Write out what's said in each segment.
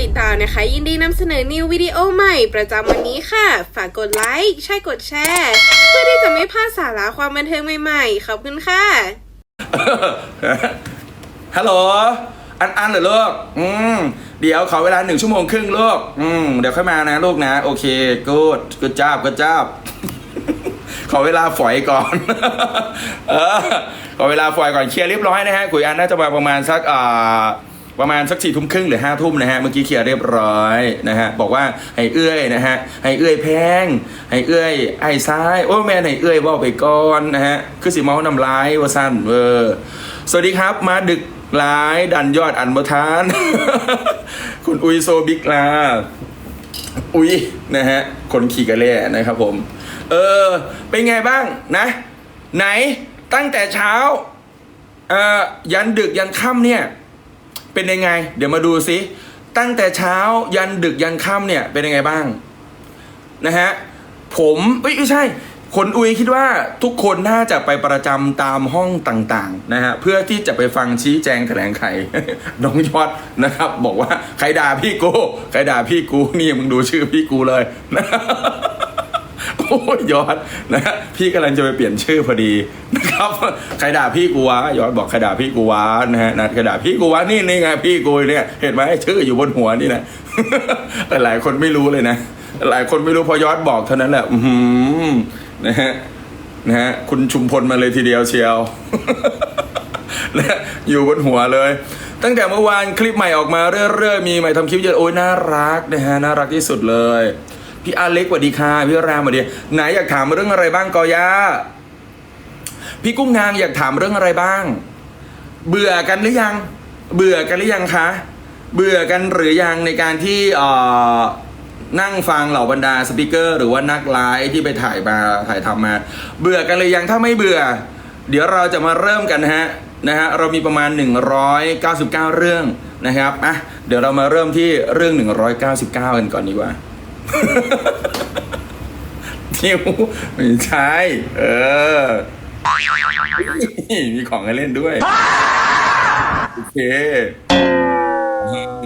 ติดตามนะคะ ยินดีนำเสนอนิววิดีโอใหม่ประจำวันนี้ค่ะ ฝากกดไลค์ใช่กดแชร์เพื่อที่จะไม่พลาดสาระความบันเทิงใหม่ๆขอบคุณค่ะ ฮัลโหล อันอันเหรอลูก อืม เดี๋ยวขอเวลาหนึ่งชั่วโมงครึ่งลูก อืม เดี๋ยวค่อยมานะลูกนะ โอเค กูดกูจ้าบกูจ้าบขอเวลาฝอยก่อน เออ ขอเวลาฝอยก่อน เคลียร์เรียบร้อยนะฮะกุยอันน่าจะมาประมาณสักอ่า ประมาณสักสี่ทุ่มครึ่งหรือห้าทุ่มนะฮะเมื่อกี้เคลียร์เรียบร้อยนะฮะบอกว่าให้เอื้อยนะฮะให้เอื้อยแพงให้เอื้อยไอ้ซ้ายโอ้แม่ให้เอื้อยว่าไปก่อนนะฮะคือสิเมาส์นำลายว่าสั้นเออสวัสดีครับมาดึกหลายดันยอดอันบทาน คุณอุยโซบิกลาอุยนะฮะคนขี่กระเล่นะครับผม เออ เป็นไงบ้างนะ ไหนตั้งแต่เช้าเอ่อยันดึกยันค่ำเนี่ย เป็นยังไง เดี๋ยวมาดูซิ ตั้งแต่เช้ายันดึกยันค่ำเนี่ยเป็นยังไงบ้างนะฮะผมเอ้ยไม่ใช่คนอุยคิดว่าทุกคนน่าจะไปประจำตามห้องต่างๆนะฮะเพื่อที่จะไปฟังชี้แจงแถลงไขน้องยอดนะครับ บอกว่าใครด่าพี่กูใครด่าพี่กูนี่มึงดูชื่อพี่กูเลยนะ โอ้ยยอดนะฮะพี่กำลังจะไปเปลี่ยนชื่อพอดีนะครับใครด่าพี่กูวะยอดบอกใครด่าพี่กูวะนะฮะนะใครด่าพี่กูวะนี่นี่ไงพี่กูเนี่ยเห็นไหมชื่ออยู่บนหัวนี่นะแต่หลายคนไม่รู้เลยนะหลายคนไม่รู้พอยอดบอกเท่านั้นแหละอือหือนะฮะนะฮะคุณชุมพลมาเลยทีเดียวเชียวนะอยู่บนหัวเลย ตั้งแต่เมื่อวานคลิปใหม่ออกมาเรื่อยๆ มีใหม่ทำคลิปเยอะโอ้ยน่ารักนะฮะน่ารักที่สุดเลย พี่อาเล็กสวัสดีค่ะพี่รามสวัสดีไหนอยากถามเรื่องอะไรบ้างกอย่าพี่กุ้งนางอยากถามเรื่องอะไรบ้าง เบื่อกันหรือยัง เบื่อกันหรือยังคะเบื่อกันหรือยังในการที่เอ่อนั่งฟังเหล่าบรรดาสปิเกอร์ หรือว่านักไลฟ์ที่ไปถ่ายมาถ่ายทำมา เบื่อกันหรือยังถ้าไม่เบื่อ เดี๋ยวเราจะมาเริ่มกันนะฮะนะฮะเรามีประมาณ 199 เรื่องนะครับอะเดี๋ยวเรามาเริ่มที่เรื่อง 199 กันก่อนดีกว่า ทิวไม่ใช่เออ มีของให้เล่นด้วย โอเค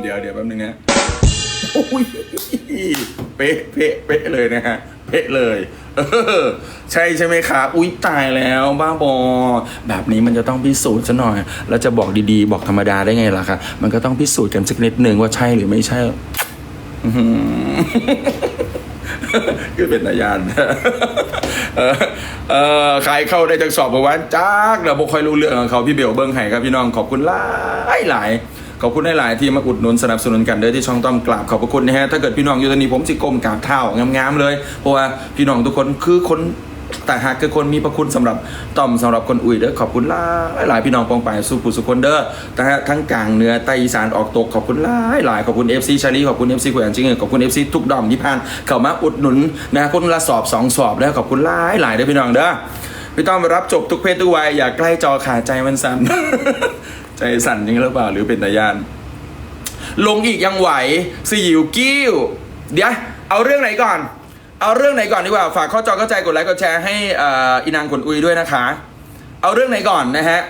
เดี๋ยวเดี๋ยวแป๊บนึงนะโอ้ยเป๊ะเป๊ะเป๊ะเลยนะฮะเป๊ะเลยเออใช่ใช่ไหมคะอุ้ยตายแล้วบ้าบอ แบบนี้มันจะต้องพิสูจน์ซะหน่อย แล้วจะบอกดีๆ บอกธรรมดาได้ไงล่ะคะมันก็ต้องพิสูจน์กันสักนิดหนึ่งว่าใช่หรือไม่ใช่ คือเป็นนายานเออเออใครเข้าได้จากสอบเมื่อวานจ้ากเราบ่ค่อยรู้เรื่องของเขาพี่เบลเบิ้งไห้ครับพี่น้องขอบคุณหลายหลายขอบคุณหลาย ๆ ที่มาอุดหนุนสนับสนุนกันเด้อที่ช่องต้อมกราบขอบพระคุณนะฮะถ้าเกิดพี่น้องอยู่ตอนนี้ผมสิก้มกราบเท้างามๆเลย เพราะว่าพี่น้องทุกคนคือคน แต่หากคือคนมีพระคุณสำหรับต้อมสำหรับคนอุ่ยเด้อขอบคุณหลายหลายๆพี่น้องปองไปายสุขุสุคนเด้อนะฮะทั้งกลางเหนือใต้อีสานออกตกขอบคุณหลายหลายๆขอบคุณ FC ชาลีขอบคุณ FC กุยอันจริงๆขอบคุณ FC ทุกดอมที่ผ่านเข้ามาอุดหนุนนะฮะคนละสอบสองสอบแล้วขอบคุณหลายหลายๆเด้อพี่น้องเด้อพี่ต้อมรับจบทุกเพศทุกวัยอย่าใกล้จอขาใจมันสั่นใจสั่นจริงหรือเปล่าหรือเป็นตายาน ลงอีกยังไหวสยิวกิ้วเดี๋ยวเอาเรื่องไหนก่อน เอาเรื่องไหนก่อนดีกว่า ฝากข้อจอเข้าใจกดไลค์กดแชร์ให้อินางขนอุยด้วยนะคะ เอาเรื่องไหนก่อนนะฮะ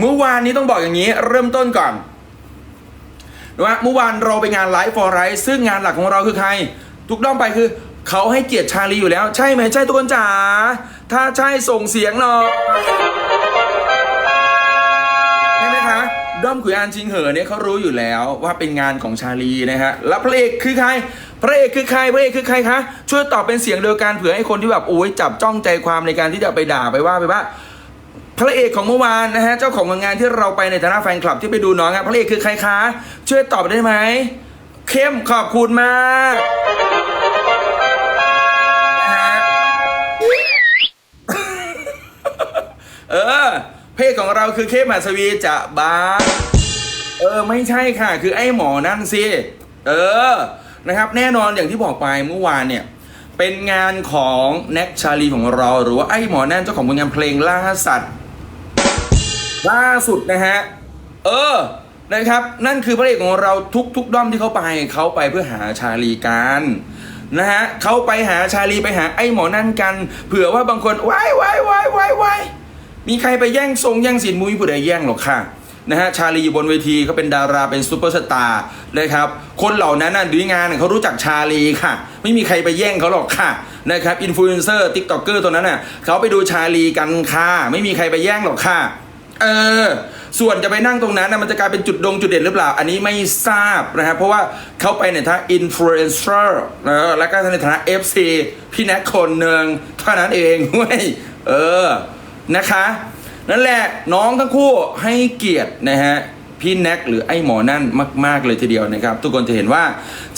เมื่อวานนี้ต้องบอกอย่างนี้ เริ่มต้นก่อนนะฮะเมื่อวานเราไปงานไลฟ์ฟอร์ไรซึ่งงานหลักของเราคือใคร ทุกด้อมไปคือ เขาให้เกียรติชาลีอยู่แล้ว ใช่ไหมใช่ทุกคนจ๋าถ้าใช่ส่งเสียงหน่อย ด้อมขุยอานชิงเหอเนี่ยเขารู้อยู่แล้วว่าเป็นงานของชาลีนะฮะแล้วพระเอกคือใครพระเอกคือใครพระเอกคือใครคะช่วยตอบเป็นเสียงเดียวกันเผื่อให้คนที่แบบโอ้ยจับจ้องใจความในการที่จะไปด่าไปว่าไปว่า พระเอกของเมื่อวานนะฮะเจ้าของงานที่เราไปในฐานะแฟนคลับที่ไปดูน้องครับพระเอกคือใครคะช่วยตอบได้ไหมเข้มขอบคุณมากนะฮะเออ เพศของเราคือเข้มหัสวีจะบาเออไม่ใช่ค่ะ คือไอ้หมอนั่นสิเออนะครับ แน่นอนอย่างที่บอกไปเมื่อวานเนี่ย เป็นงานของแน็กชาลีของเรา หรือว่าไอ้หมอนั่นเจ้าของผลงานเพลงล่าสัตว์ล่าสุดนะฮะเออนะครับ นั่นคือพระเอกของเราทุกทุกด้อมที่เขาไปเขาไปเพื่อหาชาลีกันนะฮะเขาไปหาชาลีไปหาไอ้หมอนั่นกันเผื่อว่าบางคนว้ายว้ายว้ายว้ายว้าย มีใครไปแย่งทรงแย่งสินมุ้ยผู้ใดแย่งหรอกค่ะนะฮะชาลีอยู่บนเวทีเขาเป็นดาราเป็นซูเปอร์สตาร์นะครับ คนเหล่านั้นน่ะดูงานเขารู้จักชาลีค่ะ ไม่มีใครไปแย่งเขาหรอกค่ะนะครับอินฟลูเอนเซอร์ติ๊กต็อกเกอร์ตัวนั้นน่ะเขาไปดูชาลีกันค่ะไม่มีใครไปแย่งหรอกค่ะเออส่วนจะไปนั่งตรงนั้นนะมันจะกลายเป็นจุดดงจุดเด่นหรือเปล่า อันนี้ไม่ทราบนะครับเพราะว่าเขาไปในฐานะอินฟลูเอนเซอร์แล้วก็ในฐานะ FC พี่แน็กคนหนึ่งเท่านั้นเองเว้ยเออ นะคะ นั่นแหละน้องทั้งคู่ให้เกียรตินะฮะพี่แน็กหรือไอ้หมอนั่นมาก ๆ เลยทีเดียวนะครับ ทุกคนจะเห็นว่า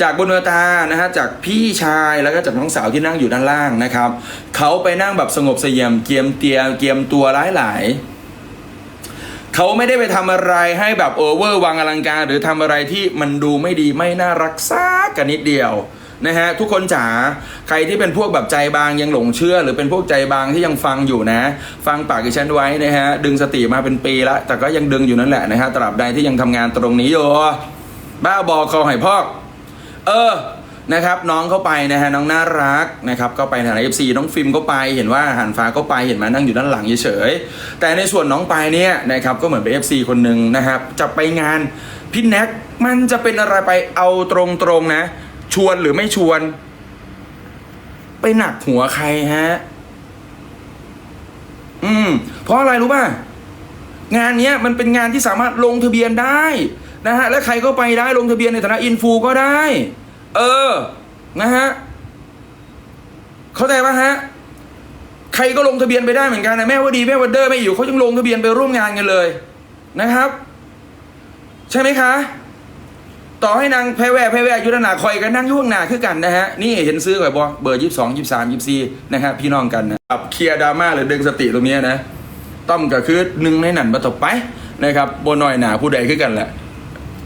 จากบนเวตานะฮะจากพี่ชายแล้วก็จากน้องสาวที่นั่งอยู่ด้านล่างนะครับเขาไปนั่งแบบสงบเสงี่ยมเกียมเตียเกียมตัวร้ายหลายเขาไม่ได้ไปทำอะไรให้แบบโอเวอร์วังอลังการ หรือทำอะไรที่มันดูไม่ดีไม่น่ารักซักกันนิดเดียว นะฮะทุกคนจ๋าใครที่เป็นพวกแบบใจบางยังหลงเชื่อ หรือเป็นพวกใจบางที่ยังฟังอยู่นะ ฟังปากดิฉันไว้นะฮะดึงสติมาเป็นปีละแต่ก็ยังดึงอยู่นั่นแหละนะฮะตราบใดที่ยังทำงานตรงนี้อยู่บ้าบอคอหอยพอก เออนะครับน้องเข้าไปนะฮะน้องน่ารักนะครับก็ไปฐานะ FC น้องฟิล์มก็ไปเห็นว่าหันฟ้าก็ไปเห็นมานั่งอยู่ด้านหลังเฉยๆแต่ในส่วนน้องไปเนี่ยนะครับก็เหมือนเป็น FC คนหนึ่งนะครับจะไปงานพี่แน็กมันจะเป็นอะไรไปเอาตรงๆนะ วนหรือไม่ชวน ไปหนักหัวใครฮะ อืม เพราะอะไรรู้ป่ะ งานเนี้ยมันเป็นงานที่สามารถลงทะเบียนได้นะฮะ และใครก็ไปได้ลงทะเบียนในฐานะอินฟูก็ได้ เออ นะฮะ เข้าใจปะฮะ ใครก็ลงทะเบียนไปได้เหมือนกันนะแม่ว่าดีแม่ว่าเดอร์ไม่อยู่เขายังลงทะเบียนไปร่วมงานกันเลยนะครับ ใช่ไหมคะ ต่อให้นางแพรแวะแพรแวะอยุทธนาคอยกันนั่งยุ่ข้างหน้าคือกันนะฮะนี่เห็นซื้อไว้บอเบอร์ยี่สิบสองยี่สามยี่สี่นะฮะพี่น้องกันนะครับเคลียร์ดราม่าหรือดึงสติตรงนี้นะต้อมก็คือหนึ่งในหนันประตบไปนะครับบนหน่อยหนาผู้ใดคือกันแหละ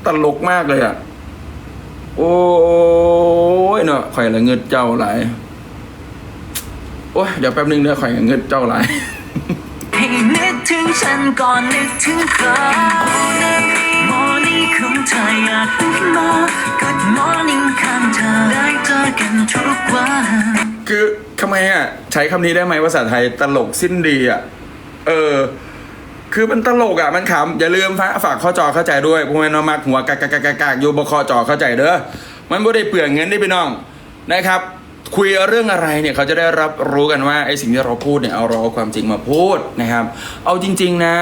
ตลกมากเลยอะโอ้ยเนาะข่อยละเงิดเจ้าหลายโอ้ยเดี๋ยวแป๊บนึงเด้อข่อยละเงิดเจ้าหลายให้นึกถึงฉันก่อนนึกถึงใคร Morning ของเธออยากลุกมา Good morning คำเธอได้เจอกันทุกวันคือทำไมอะ ใช้คำนี้ได้ไหมภาษาไทยตลกสิ้นดีอะ เออ คือมันตลกอะ มันขำอย่าลืมฝากฝากข้อจอเข้าใจด้วยพวกมันมามักหัวกากากากากอยู่บคอจอเข้าใจเด้อมันไม่ได้เปลืองเงินได้พี่น้องนะครับ คุยเรื่องอะไรเนี่ยเขาจะได้รับรู้กันว่าไอ้สิ่งที่เราพูดเนี่ยเอาเราเอาความจริงมาพูดนะครับ เอาจริง ๆนะ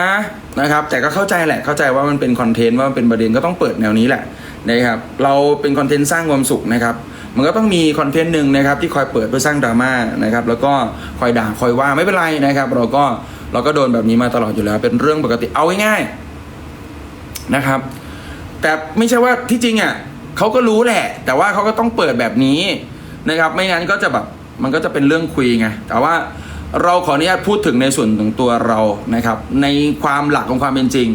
นะครับ แต่ก็เข้าใจแหละเข้าใจว่ามันเป็นคอนเทนต์ว่ามันเป็นประเด็นก็ต้องเปิดแนวนี้แหละนะครับ เราเป็นคอนเทนต์สร้างความสุขนะครับมันก็ต้องมีคอนเทนต์หนึ่งนะครับที่คอยเปิดเพื่อสร้างดราม่านะครับแล้วก็คอยด่าคอยว่าไม่เป็นไรนะครับ เราก็เราก็โดนแบบนี้มาตลอดอยู่แล้ว เป็นเรื่องปกติเอาง่ายๆนะครับ แต่ไม่ใช่ว่าที่จริงอะเขาก็รู้แหละ แต่ว่าเขาก็ต้องเปิดแบบนี้ นะครับไม่งั้นก็จะแบบมันก็จะเป็นเรื่องคุยไงแต่ว่าเราขออนุญาตพูดถึงในส่วนของตัวเรานะครับ ในความหลักของความเป็นจริง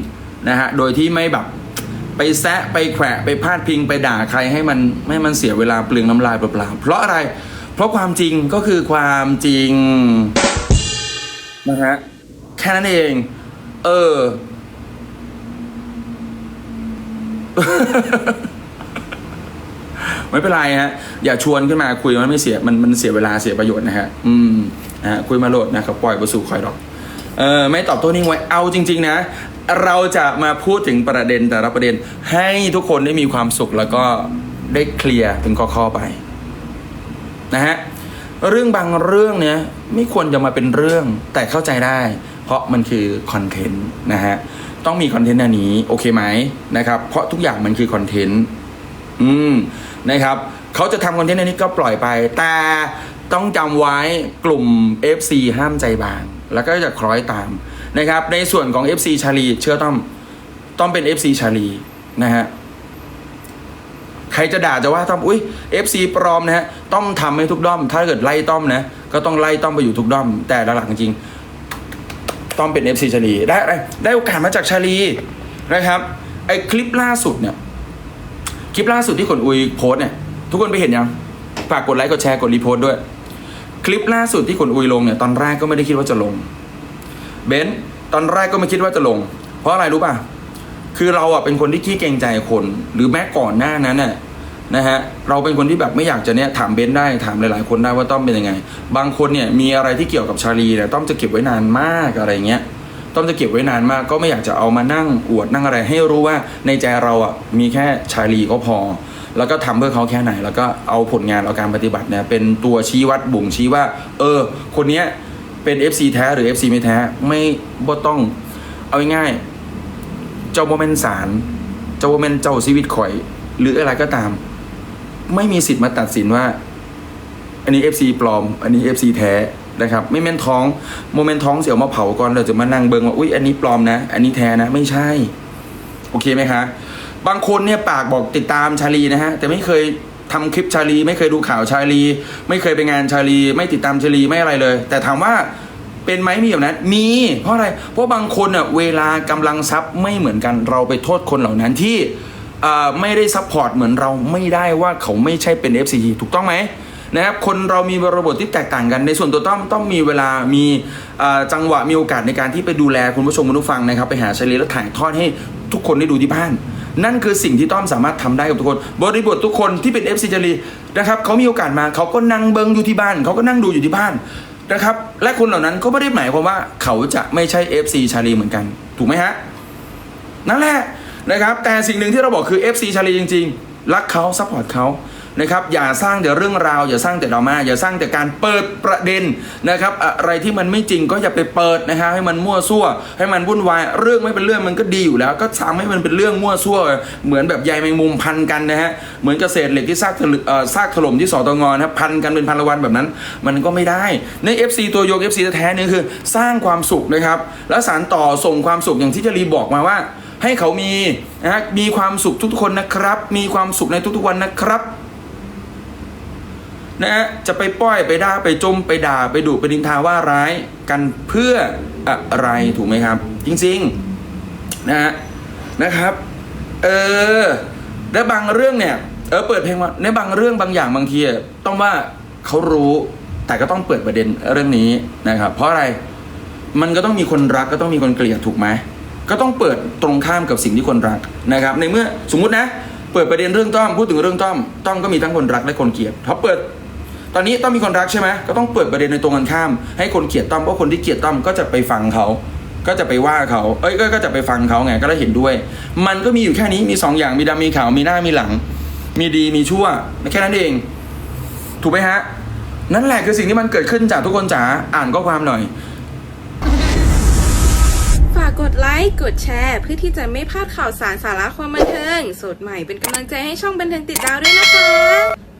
นะฮะโดยที่ไม่แบบไปแซะไปแขวะไปพาดพิงไปด่าใครให้มันให้มันเสียเวลาเปลืองน้ำลายเปล่าๆเพราะอะไรเพราะความจริงก็คือความจริงนะฮะแค่นั้นเอง เออ ไม่เป็นไรฮะอย่าชวนขึ้นมาคุยมันไม่เสียมันมันเสียเวลาเสียประโยชน์นะฮะอืมนะฮะคุยมาโหลดนะครับปล่อยไปสู่คอยดอกเออไม่ตอบโต้นิ่งไว้เอาจริง ๆ นะ เราจะมาพูดถึงประเด็นแต่ละประเด็นให้ทุกคนได้มีความสุขแล้วก็ได้เคลียร์เป็นข้อๆไปนะฮะเรื่องบางเรื่องเนี่ยไม่ควรจะมาเป็นเรื่องแต่เข้าใจได้ เพราะมันคือคอนเทนต์นะฮะต้องมีคอนเทนต์อันนี้โอเคไหมนะครับ เพราะทุกอย่างมันคือคอนเทนต์อืม นะครับเขาจะทำคอนเทนต์อันนี้ก็ปล่อยไป แต่ต้องจำไว้กลุ่ม FC ห้ามใจบาง แล้วก็จะคล้อยตามนะครับ ในส่วนของ FC ชาลีเชื่อต้อมต้องเป็น FC ชาลีนะฮะใครจะด่าจะว่าต้อมอุ้ย FC ปลอมนะฮะต้องทำให้ทุกด้อม ถ้าเกิดไล่ต้อมนะก็ต้องไล่ต้อมไปอยู่ทุกด้อม แต่หลักจริงต้อมเป็น FC ชาลีได้ได้โอกาสมาจากชาลีนะครับไอคลิปล่าสุดเนี่ย คลิปล่าสุดที่ขนอุยโพสเนี่ย ทุกคนไปเห็นยังฝากกดไลค์กดแชร์กดรีโพสด้วย คลิปล่าสุดที่ขนอุยลงเนี่ยตอนแรกก็ไม่ได้คิดว่าจะลงเบนซ์ตอนแรกก็ไม่คิดว่าจะลง เพราะอะไรรู้ป่ะคือเราอะเป็นคนที่ขี้เกรงใจคน หรือแม้ก่อนหน้านั้นน่ะนะฮะเราเป็นคนที่แบบไม่อยากจะเนี่ยถามเบนซ์ได้ถามหลายๆ คนได้ว่าต้อมเป็นยังไง บางคนเนี่ยมีอะไรที่เกี่ยวกับชาลีเนี่ยต้อมจะเก็บไว้นานมากอะไรเงี้ย ต้อมจะเก็บไว้นานมาก ก็ไม่อยากจะเอามานั่งอวดนั่งอะไร ให้รู้ว่าในใจเราอะมีแค่ชาลีก็พอ แล้วก็ทำเพื่อเขาแค่ไหน แล้วก็เอาผลงานเอาการปฏิบัติเนี่ยเป็นตัวชี้วัดบ่งชี้ว่า เออ คนเนี้ยเป็น FC แท้หรือ FC ไม่แท้ไม่บ่ต้องเอาง่ายๆเจ้าโมเมนสารเจ้าโมเมนเจ้าชีวิตข่อย หรืออะไรก็ตาม ไม่มีสิทธิ์มาตัดสินว่า อันนี้ FC ปลอม อันนี้ FC แท้ นะครับไม่แม่นท้องโมเมนต์ท้องเสียวมาเผาก่อนเราจะมานั่งเบิงว่าอุ้ยอันนี้ปลอมนะ อันนี้แท้นะไม่ใช่ โอเคไหมคะบางคนเนี่ยปากบอกติดตามชาลีนะฮะแต่ไม่เคยทำคลิปชาลี ไม่เคยดูข่าวชาลี ไม่เคยไปงานชาลี ไม่ติดตามชาลีไม่อะไรเลย แต่ถามว่าเป็นไหมมีแบบนั้น มีเพราะอะไร เพราะบางคนอะเวลากำลังทรัพย์ไม่เหมือนกันเราไปโทษคนเหล่านั้นที่ไม่ได้ซัพพอร์ตเหมือนเราไม่ได้ว่าเขาไม่ใช่เป็น FC ถูกต้องไหม นะครับคนเรามีบริบทที่แตกต่างกัน ในส่วนตัวต้องต้องมีเวลามีจังหวะมีโอกาสในการที่ไปดูแลคุณผู้ชมคุณผู้ฟังนะครับ ไปหาเฉลี่ยแล้วถ่ายทอดให้ทุกคนได้ดูที่บ้าน นั่นคือสิ่งที่ต้อมสามารถทำได้กับทุกคน บริบททุกคนที่เป็น FC จรีนะครับเขามีโอกาสมาเขาก็นั่งเบิงอยู่ที่บ้านเขาก็นั่งดูอยู่ที่บ้านนะครับและคนเหล่านั้นก็ไม่ได้หมายความว่าเขาจะไม่ใช่ FC ชาลีเหมือนกัน ถูกไหมฮะนั่นแหละนะครับแต่สิ่งหนึ่งที่เราบอกคือ FC ชาลีจริง ๆ รักเขาซัพพอร์ตเขา นะครับอย่าสร้างแต่เรื่องราว อย่าสร้างแต่ดราม่าอย่าสร้างแต่การเปิดประเด็นนะครับอะไรที่มันไม่จริงก็อย่าไปเปิดนะครับให้มันมั่วซั่ว ให้มันวุ่นวายเรื่องไม่เป็นเรื่องมันก็ดีอยู่แล้ว ก็ทำให้มันเป็นเรื่องมั่วซั่ว เหมือนแบบใยแมงมุมพันกันนะฮะเหมือนเกษตรเหล็กที่ซากถลึเอ่อซากถล่มที่สตงนะครับพันกันเป็นพันละวันแบบนั้น มันก็ไม่ได้ใน FC ตัวยก FC แท้ๆนี่คือสร้างความสุขนะครับและสารต่อส่งความสุขอย่างที่จรีบอกมาว่า ให้เขามีนะฮะมีความสุขทุกๆคนนะครับ มีความสุขในทุกๆวันนะครับ นะฮะจะไปป้อยไปด่าไปจมไปด่าไปดุไปดินทาว่าร้ายกันเพื่ออะไรถูกไหมครับ จริงๆนะฮะนะครับเออและบางเรื่องเนี่ยเออเปิดเพลงมาในบางเรื่องบางอย่างบางทีต้องว่าเขารู้แต่ก็ต้องเปิดประเด็นเรื่องนี้นะครับ เพราะอะไรมันก็ต้องมีคนรักก็ต้องมีคนเกลียดถูกไหมก็ต้องเปิดตรงข้ามกับสิ่งที่คนรักนะครับ ในเมื่อสมมุตินะ เปิดประเด็นเรื่องต้อมพูดถึงเรื่องต้อมต้อมก็มีทั้งคนรักและคนเกลียดพอเปิด ตอนนี้ต้องมีคนรักใช่ไหมก็ต้องเปิดประเด็นในตรงกันข้าม ให้คนเกลียดต้อมเพราะคนที่เกลียดต้อมก็จะไปฟังเขาก็จะไปว่าเขา เอ้ย ก็จะไปฟังเขาไง ก็ได้เห็นด้วย มันก็มีอยู่แค่นี้ มีสองอย่าง มีดำมีขาว มีหน้า มีหลัง มีดี มีชั่ว แค่นั้นเอง ถูกไหมฮะ นั่นแหละคือสิ่งที่มันเกิดขึ้นจากทุกคนจ๋า อ่านข้อความหน่อย ฝากกดไลค์ กดแชร์ เพื่อที่จะไม่พลาดข่าวสารสาระความบันเทิง สดใหม่เป็นกำลังใจให้ช่องบันเทิงติดดาวด้วยนะคะ